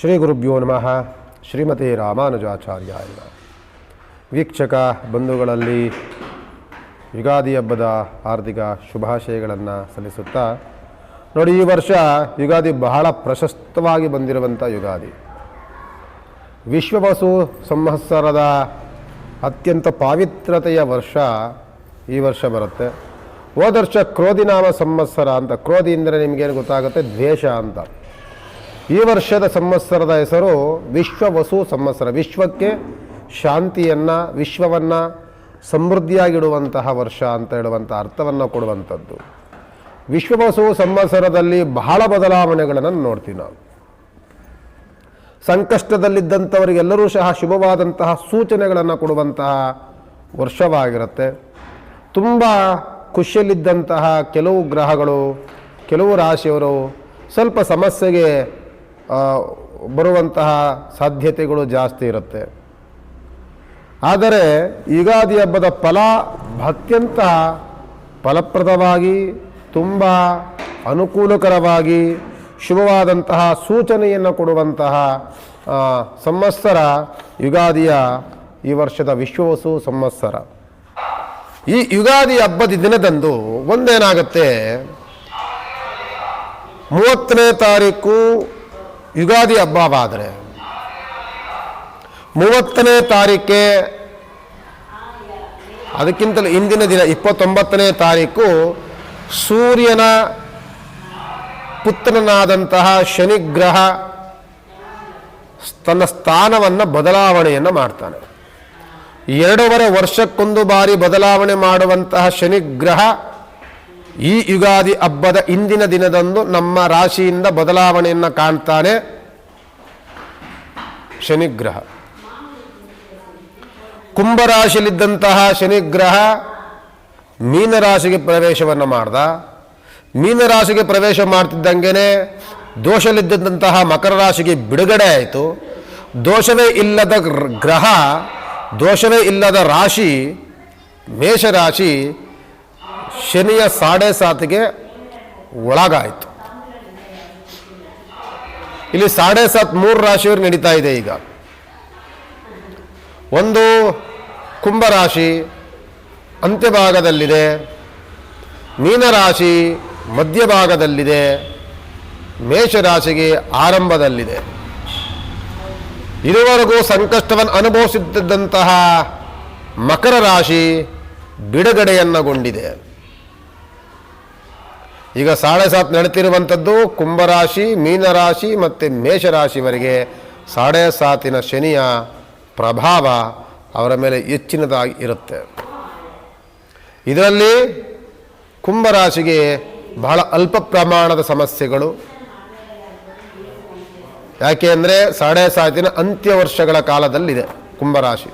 ಶ್ರೀ ಗುರುಭ್ಯೋ ನಮಃ. ಶ್ರೀಮತಿ ರಾಮಾನುಜಾಚಾರ್ಯ ಎಲ್ಲ ವೀಕ್ಷಕ ಬಂಧುಗಳಲ್ಲಿ ಯುಗಾದಿ ಹಬ್ಬದ ಹಾರ್ದಿಕ ಶುಭಾಶಯಗಳನ್ನು ಸಲ್ಲಿಸುತ್ತಾ, ನೋಡಿ ಈ ವರ್ಷ ಯುಗಾದಿ ಬಹಳ ಪ್ರಶಸ್ತವಾಗಿ ಬಂದಿರುವಂಥ ಯುಗಾದಿ. ವಿಶ್ವವಸು ಸಂವತ್ಸರದ ಅತ್ಯಂತ ಪಾವಿತ್ರತೆಯ ವರ್ಷ ಈ ವರ್ಷ ಬರುತ್ತೆ. ಹೋದ ವರ್ಷ ಕ್ರೋಧಿನಾಮ ಸಂವತ್ಸರ ಅಂತ, ಕ್ರೋಧಿ ಅಂದರೆ ನಿಮಗೇನು ಗೊತ್ತಾಗುತ್ತೆ? ದ್ವೇಷ ಅಂತ. ಈ ವರ್ಷದ ಸಂವತ್ಸರದ ಹೆಸರು ವಿಶ್ವವಸು ಸಂವತ್ಸರ. ವಿಶ್ವಕ್ಕೆ ಶಾಂತಿಯನ್ನು, ವಿಶ್ವವನ್ನು ಸಮೃದ್ಧಿಯಾಗಿಡುವಂತಹ ವರ್ಷ ಅಂತ ಹೇಳುವಂಥ ಅರ್ಥವನ್ನು ಕೊಡುವಂಥದ್ದು. ವಿಶ್ವವಸು ಸಂವತ್ಸರದಲ್ಲಿ ಬಹಳ ಬದಲಾವಣೆಗಳನ್ನು ನೋಡ್ತೀವಿ ನಾವು. ಸಂಕಷ್ಟದಲ್ಲಿದ್ದಂಥವರಿಗೆಲ್ಲರೂ ಸಹ ಶುಭವಾದಂತಹ ಸೂಚನೆಗಳನ್ನು ಕೊಡುವಂತಹ ವರ್ಷವಾಗಿರುತ್ತೆ. ತುಂಬ ಖುಷಿಯಲ್ಲಿದ್ದಂತಹ ಕೆಲವು ಗ್ರಹಗಳು, ಕೆಲವು ರಾಶಿಯವರು ಸ್ವಲ್ಪ ಸಮಸ್ಯೆಗೆ ಬರುವಂತಹ ಸಾಧ್ಯತೆಗಳು ಜಾಸ್ತಿ ಇರುತ್ತೆ. ಆದರೆ ಯುಗಾದಿ ಹಬ್ಬದ ಫಲ ಅತ್ಯಂತ ಫಲಪ್ರದವಾಗಿ, ತುಂಬ ಅನುಕೂಲಕರವಾಗಿ, ಶುಭವಾದಂತಹ ಸೂಚನೆಯನ್ನು ಕೊಡುವಂತಹ ಸಂವತ್ಸರ ಯುಗಾದಿಯ ಈ ವರ್ಷದ ವಿಶ್ವವಸು ಸಂವತ್ಸರ. ಈ ಯುಗಾದಿ ಹಬ್ಬದ ದಿನದಂದು ಒಂದೇನಾಗುತ್ತೆ? ಮೂವತ್ತನೇ ತಾರೀಕು ಯುಗಾದಿ ಹಬ್ಬವಾದರೆ. ಮೂವತ್ತನೇ ತಾರೀಕೆ, ಅದಕ್ಕಿಂತಲೂ ಇಂದಿನ ದಿನ ಇಪ್ಪತ್ತೊಂಬತ್ತನೇ ತಾರೀಕು ಸೂರ್ಯನ ಪುತ್ರನಾದಂತಹ ಶನಿಗ್ರಹ ತನ್ನ ಸ್ಥಾನವನ್ನು ಬದಲಾವಣೆಯನ್ನು ಮಾಡ್ತಾನೆ. ಎರಡೂವರೆ ವರ್ಷಕ್ಕೊಂದು ಬಾರಿ ಬದಲಾವಣೆ ಮಾಡುವಂತಹ ಶನಿಗ್ರಹ ಈ ಯುಗಾದಿ ಹಬ್ಬದ ಇಂದಿನ ದಿನದಂದು ನಮ್ಮ ರಾಶಿಯಿಂದ ಬದಲಾವಣೆಯನ್ನು ಕಾಣ್ತಾನೆ ಶನಿಗ್ರಹ. ಕುಂಭರಾಶಿಯಲ್ಲಿದ್ದಂತಹ ಶನಿಗ್ರಹ ಮೀನರಾಶಿಗೆ ಪ್ರವೇಶವನ್ನು ಮಾಡ್ದ. ಮೀನರಾಶಿಗೆ ಪ್ರವೇಶ ಮಾಡ್ತಿದ್ದಂಗೆನೆ ದೋಷಲಿದ್ದಂತಹ ಮಕರ ರಾಶಿಗೆ ಬಿಡುಗಡೆ ಆಯಿತು. ದೋಷವೇ ಇಲ್ಲದ ಗ್ರ- ಗ್ರಹ, ದೋಷವೇ ಇಲ್ಲದ ರಾಶಿ, ಮೇಷರಾಶಿ ಶನಿಯ ಸಾಡೆ ಸಾತಿಗೆ ಒಳಗಾಯಿತು. ಇಲ್ಲಿ ಸಾಡೆ ಸಾತ್ ಮೂರು ರಾಶಿಯವರು ನಡೀತಾ ಇದೆ ಈಗ. ಒಂದು ಕುಂಭರಾಶಿ ಅಂತ್ಯಭಾಗದಲ್ಲಿದೆ ಮೀನರಾಶಿ ಮಧ್ಯಭಾಗದಲ್ಲಿದೆ ಮೇಷರಾಶಿಗೆ ಆರಂಭದಲ್ಲಿದೆ. ಇದುವರೆಗೂ ಸಂಕಷ್ಟವನ್ನು ಅನುಭವಿಸುತ್ತಿದ್ದಂತಹ ಮಕರ ರಾಶಿ ಬಿಡುಗಡೆಯನ್ನಗೊಂಡಿದೆ. ಈಗ ಸಾಡೆ ಸಾತ್ ನಡೀತಿರುವಂಥದ್ದು ಕುಂಭರಾಶಿ, ಮೀನರಾಶಿ ಮತ್ತು ಮೇಷರಾಶಿವರೆಗೆ ಸಾಡೆ ಸಾತಿನ ಶನಿಯ ಪ್ರಭಾವ ಅವರ ಮೇಲೆ ಹೆಚ್ಚಿನದಾಗಿ ಇರುತ್ತೆ. ಇದರಲ್ಲಿ ಕುಂಭರಾಶಿಗೆ ಬಹಳ ಅಲ್ಪ ಪ್ರಮಾಣದ ಸಮಸ್ಯೆಗಳು. ಯಾಕೆ ಅಂದರೆ ಸಾಡೆ ಸಾತಿನ ಅಂತ್ಯ ವರ್ಷಗಳ ಕಾಲದಲ್ಲಿದೆ ಕುಂಭರಾಶಿ.